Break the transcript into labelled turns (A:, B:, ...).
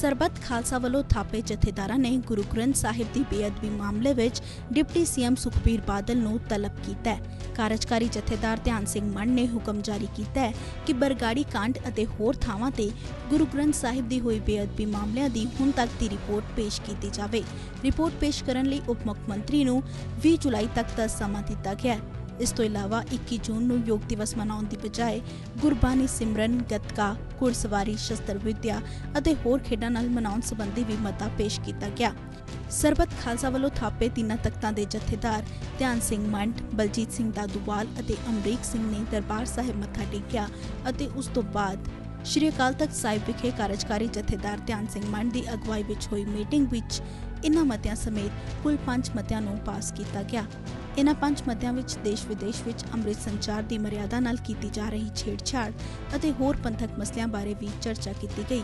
A: ਸਰਬੱਤ ਖਾਲਸਾ ਵੱਲੋਂ ਥਾਪੇ ਜਥੇਦਾਰਾਂ ਨੇ ਗੁਰੂ ਗ੍ਰੰਥ ਸਾਹਿਬ ਦੀ ਬੇਅਦਬੀ ਮਾਮਲੇ ਵਿੱਚ ਡਿਪਟੀ ਸੀਐਮ ਸੁਖਬੀਰ ਬਾਦਲ ਨੂੰ ਤਲਬ ਕੀਤਾ ਹੈ। ਕਾਰਜਕਾਰੀ ਜਥੇਦਾਰ ਧਿਆਨ ਸਿੰਘ ਮੰਡ ਨੇ ਹੁਕਮ ਜਾਰੀ ਕੀਤਾ ਹੈ ਕਿ ਬਰਗਾੜੀ ਕਾਂਡ ਅਤੇ ਹੋਰ ਥਾਵਾਂ ਤੇ ਗੁਰੂ ਗ੍ਰੰਥ ਸਾਹਿਬ ਦੀ ਹੋਈ ਬੇਅਦਬੀ ਮਾਮਲਿਆਂ ਦੀ ਹੁਣ ਤੱਕ ਦੀ ਰਿਪੋਰਟ ਪੇਸ਼ ਕੀਤੀ ਜਾਵੇ। ਰਿਪੋਰਟ ਪੇਸ਼ ਕਰਨ ਲਈ ਉਪ ਮੁੱਖ ਮੰਤਰੀ ਨੂੰ 20 ਜੁਲਾਈ ਤੱਕ ਦਾ ਸਮਾਂ ਦਿੱਤਾ ਗਿਆ ਹੈ। ਇਸ ਤੋਂ ਇਲਾਵਾ 21 ਜੂਨ ਨੂੰ ਯੋਗ ਦਿਵਸ ਮਨਾਉਣ ਦੀ ਬਜਾਏ ਗੁਰਬਾਣੀ ਸਿਮਰਨ, ਗੱਤਕਾ, ਘੁੜਸਵਾਰੀ, ਸ਼ਸਤਰ ਵਿਦਿਆ ਅਤੇ ਹੋਰ ਖੇਡਾਂ ਨਾਲ ਮਨਾਉਣ ਸੰਬੰਧੀ ਵੀ ਮਤਾ ਪੇਸ਼ ਕੀਤਾ ਗਿਆ। ਸਰਬੱਤ ਖਾਲਸਾ ਵੱਲੋਂ ਥਾਪੇ ਤਿੰਨਾਂ ਤਖਤਾਂ ਦੇ ਜਥੇਦਾਰ ਧਿਆਨ ਸਿੰਘ ਮੰਡ, ਬਲਜੀਤ ਸਿੰਘ ਦਾਦੂਵਾਲ ਅਤੇ ਅਮਰੀਕ ਸਿੰਘ ਨੇ ਦਰਬਾਰ ਸਾਹਿਬ ਮੱਥਾ ਟੇਕਿਆ ਅਤੇ ਉਸ ਤੋਂ ਬਾਅਦ ਸ਼੍ਰੀ ਅਕਾਲ ਤਖਤ ਸਾਹਿਬ ਵਿਖੇ ਕਾਰਜਕਾਰੀ ਜਥੇਦਾਰ ਧਿਆਨ ਸਿੰਘ ਮੰਡ ਦੀ ਅਗਵਾਈ ਵਿੱਚ ਹੋਈ ਮੀਟਿੰਗ ਵਿੱਚ ਇਨ੍ਹਾਂ ਮਤਿਆਂ ਸਮੇਤ ਕੁੱਲ 5 ਮਤਿਆਂ ਨੂੰ ਪਾਸ ਕੀਤਾ ਗਿਆ। ਇਨ੍ਹਾਂ ਪੰਜ ਮਤਿਆਂ ਵਿੱਚ ਦੇਸ਼ ਵਿਦੇਸ਼ ਵਿੱਚ ਅੰਮ੍ਰਿਤ ਸੰਚਾਰ ਦੀ ਮਰਿਆਦਾ ਨਾਲ ਕੀਤੀ ਜਾ ਰਹੀ ਛੇੜਛਾੜ ਅਤੇ ਹੋਰ ਪੰਥਕ ਮਸਲਿਆਂ ਬਾਰੇ ਵੀ ਚਰਚਾ ਕੀਤੀ ਗਈ।